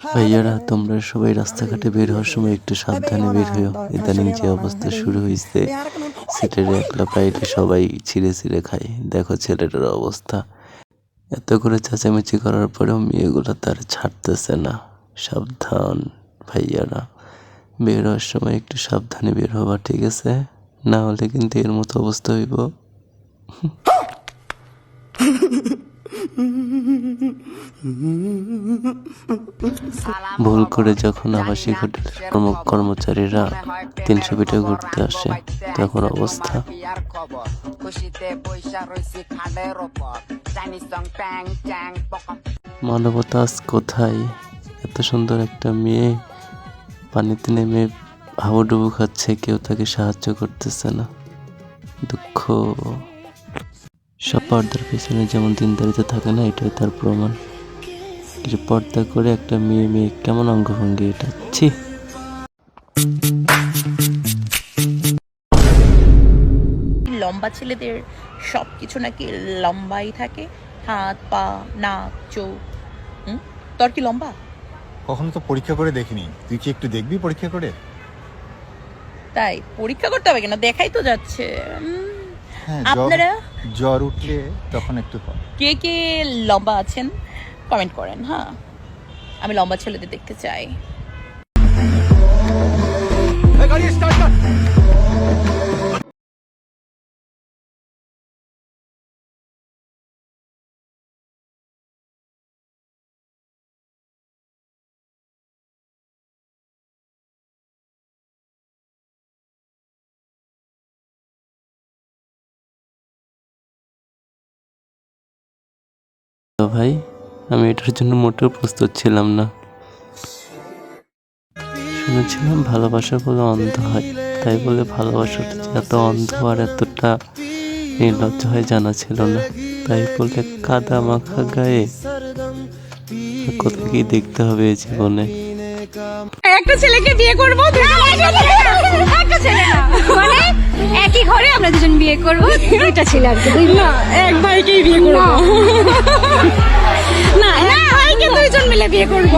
ভাইয়ারা, তোমরা সবাই রাস্তাঘাটে বের হওয়ার সময় একটু সাবধানে বের হইও। ইদানিং যে অবস্থা শুরু হয়েছে সিটের একলা পাইলে সবাই ছিঁড়ে ছিঁড়ে খায়। দেখো ছেলেটার অবস্থা। এত করে চেঁচামেচি করার পরেও মেয়েগুলো তার ছাড়তেছে না। সাবধান, ভাইয়ারা। বের হওয়ার সময় একটু সাবধানে বের হবা, ঠিক আছে? না হলে কিন্তু এর মতো অবস্থা হইব। ভুল করে যখন আবাসিক হোটেলের কর্ম কর্মচারীরা তিনশো ফিটে ঘুরতে আসে তখন অবস্থা? মানবতা আজ কোথায়? এত সুন্দর একটা মেয়ে পানিতে নেমে হাবুডুবু খাচ্ছে কেউ তাকে সাহায্য করতেছে না। দুঃখ। সব পর্দার পেছনে যেমন দিনদারিতে থাকে না এটাই তার প্রমাণ। কিছু পর্দা করে একটা মেয়ে মেয়ে কেমন অঙ্গভঙ্গি এটা? ছি। লম্বা ছেলেদের সব কিছু নাকি লম্বাই থাকে হাত পা নাক চোখ হুম? তোর কি লম্বা? কখনো তো পরীক্ষা করে দেখিনি। তুই কি একটু দেখবি পরীক্ষা করে? তাই পরীক্ষা করতে হবে কেন? দেখাই তো যাচ্ছে। উম, হ্যাঁ আপনারা? জ্বর উঠলে তখন একটু কে কে লম্বা আছেন কমেন্ট করেন হ্যাঁ। আমি লম্বা ছেলেদের দেখতে চাই। তো ভাই আমি এটার জন্য মোটেও প্রস্তুত ছিলাম না। শুনেছিলাম ভালোবাসা বলে অন্ধ হয় তাই বলে ভালোবাসাটা যে এত অন্ধ আর এতটা নির্লজ্জ হয় জানা ছিল না। তাই বলে কাদা মাখা গায়ে কোথাও কি দেখতে হবে এই জীবনে। একটা ছেলেকে বিয়ে করব? একটা ছেলে না। মানে একই ঘরে আমরা দুজন বিয়ে করব? দুইটা ছেলে আর কি না এক ভাইকেই বিয়ে করব। বিয়ে করব